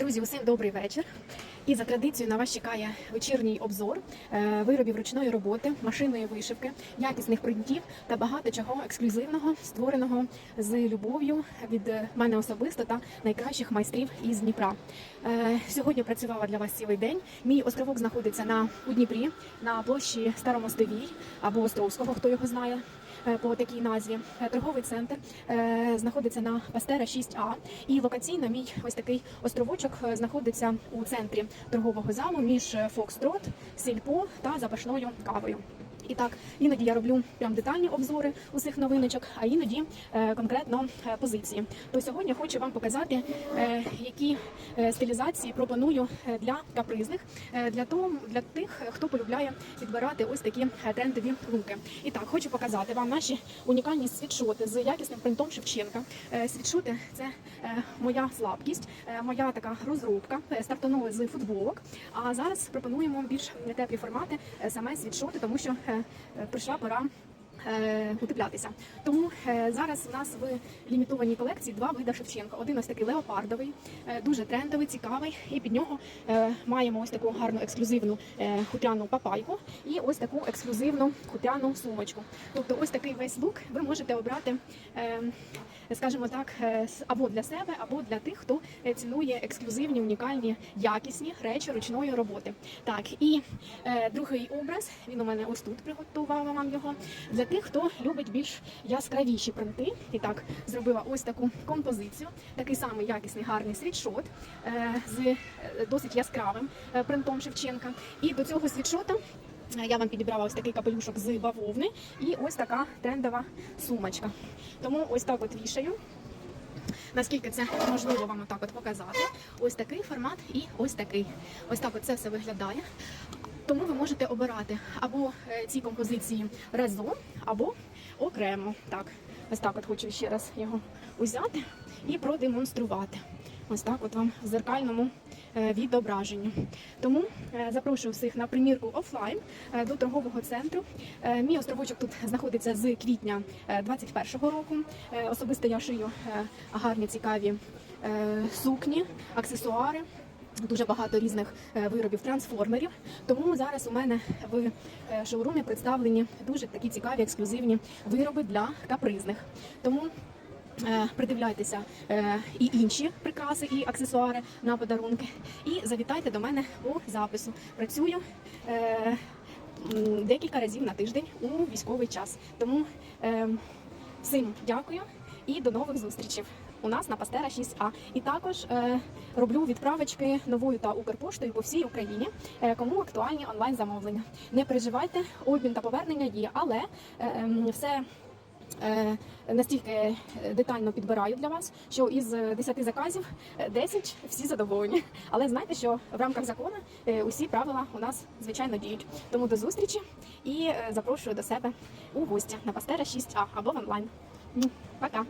Друзі, усім добрий вечір. І за традицією на вас чекає вечірній обзор е, виробів ручної роботи, машинної вишивки, якісних принтів та багато чого ексклюзивного, створеного з любов'ю від мене особисто та найкращих майстрів із Дніпра. Е, Сьогодні працювала для вас цілий день. Мій островок знаходиться на у Дніпрі на площі Старомостовій або Островського, хто його знає по такій назві. Е, Торговий центр е, знаходиться на Пастера 6А. І локаційно мій ось такий островочок е, знаходиться у центрі торгового залу між е, Фокстрот, Сільпо та запашною кавою. І так, іноді я роблю прям детальні обзори усіх новиночок, а іноді е, конкретно е, позиції. То сьогодні хочу вам показати, е, які е, стилізації пропоную е, для капризних, е, для того, для тих, хто полюбляє підбирати ось такі е, трендові луки. І так, хочу показати вам наші унікальні світшоти з якісним принтом Шевченка. Е, Світшоти це е, моя слабкість, е, моя така розробка. Е, Стартанули з футболок. А зараз пропонуємо більш теплі формати, е, саме світшоти, тому що е, прийшла пора. Е, Утеплятися. Тому е, зараз у нас в лімітованій колекції два види Шевченка. Один ось такий леопардовий, е, дуже трендовий, цікавий. І під нього маємо ось таку гарну ексклюзивну хутряну папайку і ось таку ексклюзивну хутряну сумочку. Тобто, ось такий весь лук ви можете обрати, скажімо так, або для себе, або для тих, хто цінує ексклюзивні, унікальні, якісні речі ручної роботи. Так, і другий образ, він у мене ось тут приготувала вам його. Для тих, хто любить більш яскравіші принти. І так, зробила ось таку композицію, такий самий якісний гарний світшот е, з е, досить яскравим е, принтом Шевченка. І до цього світшота Я вам підібрала ось такий капелюшок з бавовни і ось така трендова сумочка. Тому ось так от вішаю. Наскільки це можливо вам отак от показати. Ось такий формат і ось такий. Ось так от це все виглядає. Тому ви можете обирати або е, ці композиції разом, або окремо. Так, ось так от хочу ще раз його узяти і продемонструвати. Ось так от вам в зеркальному е, відображенню. Тому е, запрошую всіх на примірку офлайн до торгового центру. Мій островочок тут знаходиться з квітня 2021 року. Особисто я шию гарні цікаві сукні, аксесуари. Дуже багато різних е, виробів трансформерів. Тому зараз у мене в е, шоурумі представлені дуже такі цікаві ексклюзивні вироби для капризних. Тому е, придивляйтеся і інші прикраси, і аксесуари на подарунки. І завітайте до мене по запису. Працюю. Декілька разів на тиждень у військовий час. Тому всім дякую і до нових зустрічей. У нас на Пастера 6А. І також е, роблю відправочки новою та Укрпоштою по всій Україні, е, кому актуальні онлайн замовлення. Не переживайте, обмін та повернення є, але е, ем, все. е, Настільки детально підбираю для вас, що із 10 заказів е, 10 всі задоволені. Але знайте, що в рамках закону е, усі правила у нас звичайно діють. Тому до зустрічі і е, запрошую до себе у гості на Пастера 6А або в онлайн. Ну, Пока!